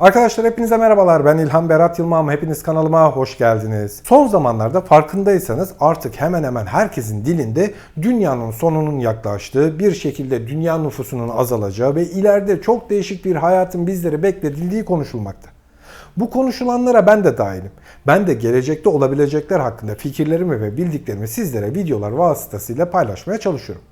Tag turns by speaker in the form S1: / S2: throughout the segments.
S1: Arkadaşlar hepinize merhabalar. Ben İlhan Berat Yılmaz. Hepiniz kanalıma hoş geldiniz. Son zamanlarda farkındaysanız artık hemen hemen herkesin dilinde dünyanın sonunun yaklaştığı, bir şekilde dünya nüfusunun azalacağı ve ileride çok değişik bir hayatın bizleri beklediği konuşulmakta. Bu konuşulanlara ben de dahilim. Ben de gelecekte olabilecekler hakkında fikirlerimi ve bildiklerimi sizlere videolar vasıtasıyla paylaşmaya çalışıyorum.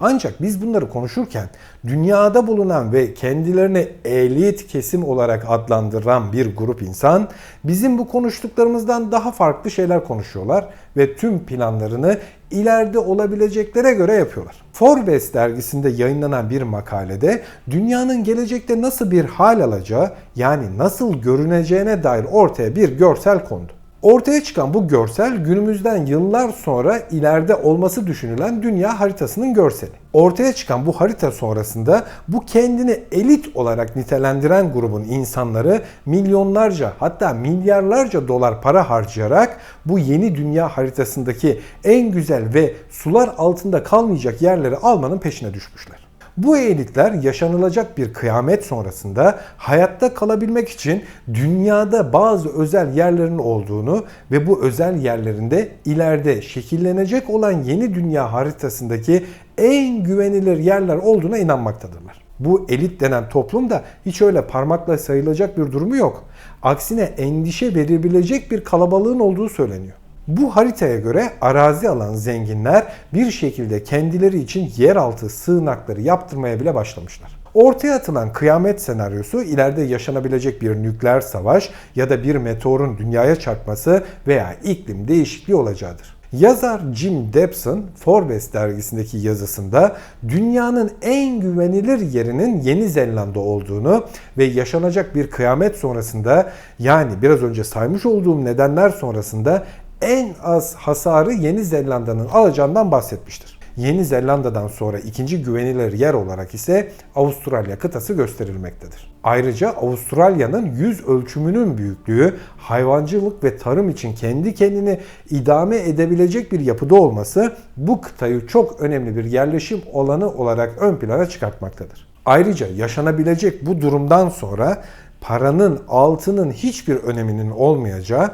S1: Ancak biz bunları konuşurken dünyada bulunan ve kendilerini elit kesim olarak adlandıran bir grup insan bizim bu konuştuklarımızdan daha farklı şeyler konuşuyorlar ve tüm planlarını ileride olabileceklere göre yapıyorlar. Forbes dergisinde yayınlanan bir makalede dünyanın gelecekte nasıl bir hal alacağı yani nasıl görüneceğine dair ortaya bir görsel kondu. Ortaya çıkan bu görsel günümüzden yıllar sonra ileride olması düşünülen dünya haritasının görseli. Ortaya çıkan bu harita sonrasında bu kendini elit olarak nitelendiren grubun insanları milyonlarca hatta milyarlarca dolar para harcayarak bu yeni dünya haritasındaki en güzel ve sular altında kalmayacak yerleri almanın peşine düşmüşler. Bu elitler yaşanılacak bir kıyamet sonrasında hayatta kalabilmek için dünyada bazı özel yerlerin olduğunu ve bu özel yerlerinde ileride şekillenecek olan yeni dünya haritasındaki en güvenilir yerler olduğuna inanmaktadırlar. Bu elit denen toplum da hiç öyle parmakla sayılacak bir durumu yok. Aksine endişe verebilecek bir kalabalığın olduğu söyleniyor. Bu haritaya göre arazi alan zenginler bir şekilde kendileri için yeraltı sığınakları yaptırmaya bile başlamışlar. Ortaya atılan kıyamet senaryosu ileride yaşanabilecek bir nükleer savaş ya da bir meteorun dünyaya çarpması veya iklim değişikliği olacağıdır. Yazar Jim Dobson Forbes dergisindeki yazısında dünyanın en güvenilir yerinin Yeni Zelanda olduğunu ve yaşanacak bir kıyamet sonrasında yani biraz önce saymış olduğum nedenler sonrasında en az hasarı Yeni Zelanda'nın alacağından bahsetmiştir. Yeni Zelanda'dan sonra ikinci güvenilir yer olarak ise Avustralya kıtası gösterilmektedir. Ayrıca Avustralya'nın yüz ölçümünün büyüklüğü hayvancılık ve tarım için kendi kendini idame edebilecek bir yapıda olması bu kıtayı çok önemli bir yerleşim alanı olarak ön plana çıkartmaktadır. Ayrıca yaşanabilecek bu durumdan sonra paranın, altının hiçbir öneminin olmayacağı,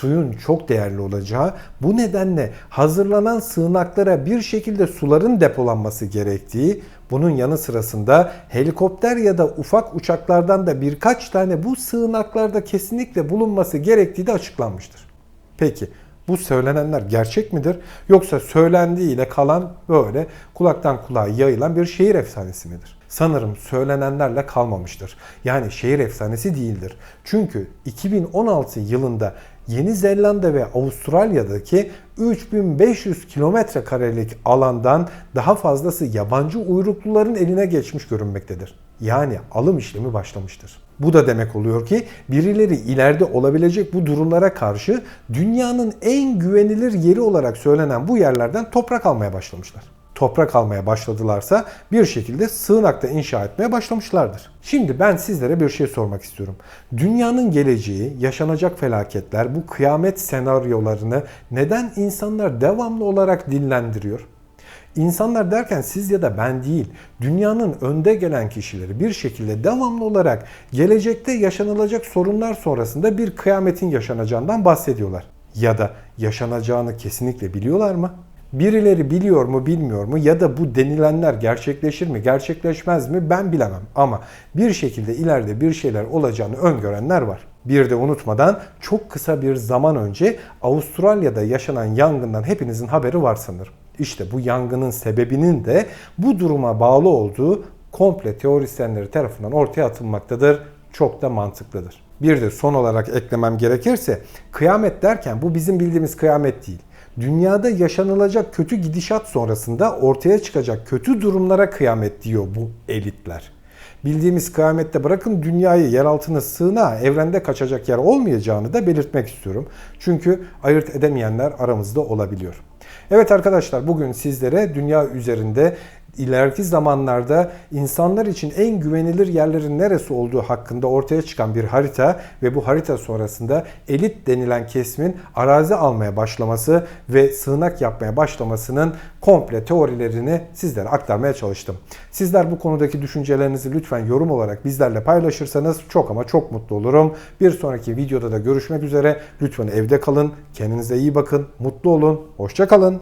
S1: suyun çok değerli olacağı, bu nedenle hazırlanan sığınaklara bir şekilde suların depolanması gerektiği, bunun yanı sırasında helikopter ya da ufak uçaklardan da birkaç tane bu sığınaklarda kesinlikle bulunması gerektiği de açıklanmıştır. Peki bu söylenenler gerçek midir? Yoksa söylendiğiyle kalan böyle kulaktan kulağa yayılan bir şehir efsanesi midir? Sanırım söylenenlerle kalmamıştır. Yani şehir efsanesi değildir. Çünkü 2016 yılında Yeni Zelanda ve Avustralya'daki 3500 kilometre karelik alandan daha fazlası yabancı uyrukluların eline geçmiş görünmektedir. Yani alım işlemi başlamıştır. Bu da demek oluyor ki birileri ileride olabilecek bu durumlara karşı dünyanın en güvenilir yeri olarak söylenen bu yerlerden toprak almaya başlamışlar toprak almaya başladılarsa bir şekilde sığınakta inşa etmeye başlamışlardır. Şimdi ben sizlere bir şey sormak istiyorum. Dünyanın geleceği, yaşanacak felaketler, bu kıyamet senaryolarını neden insanlar devamlı olarak dillendiriyor? İnsanlar derken siz ya da ben değil, dünyanın önde gelen kişileri bir şekilde devamlı olarak gelecekte yaşanılacak sorunlar sonrasında bir kıyametin yaşanacağından bahsediyorlar. Ya da yaşanacağını kesinlikle biliyorlar mı? Birileri biliyor mu bilmiyor mu ya da bu denilenler gerçekleşir mi gerçekleşmez mi ben bilemem ama bir şekilde ileride bir şeyler olacağını öngörenler var. Bir de unutmadan çok kısa bir zaman önce Avustralya'da yaşanan yangından hepinizin haberi var sanırım. İşte bu yangının sebebinin de bu duruma bağlı olduğu komple teorisyenleri tarafından ortaya atılmaktadır. Çok da mantıklıdır. Bir de son olarak eklemem gerekirse kıyamet derken bu bizim bildiğimiz kıyamet değil dünyada yaşanılacak kötü gidişat sonrasında ortaya çıkacak kötü durumlara kıyamet diyor bu elitler. Bildiğimiz kıyamette bırakın dünyayı yer altına sığına evrende kaçacak yer olmayacağını da belirtmek istiyorum. Çünkü ayırt edemeyenler aramızda olabiliyor. Evet arkadaşlar bugün sizlere dünya üzerinde ileriki zamanlarda insanlar için en güvenilir yerlerin neresi olduğu hakkında ortaya çıkan bir harita ve bu harita sonrasında elit denilen kesimin arazi almaya başlaması ve sığınak yapmaya başlamasının komple teorilerini sizlere aktarmaya çalıştım. Sizler bu konudaki düşüncelerinizi lütfen yorum olarak bizlerle paylaşırsanız çok ama çok mutlu olurum. Bir sonraki videoda da görüşmek üzere. Lütfen evde kalın, kendinize iyi bakın, mutlu olun, hoşça kalın.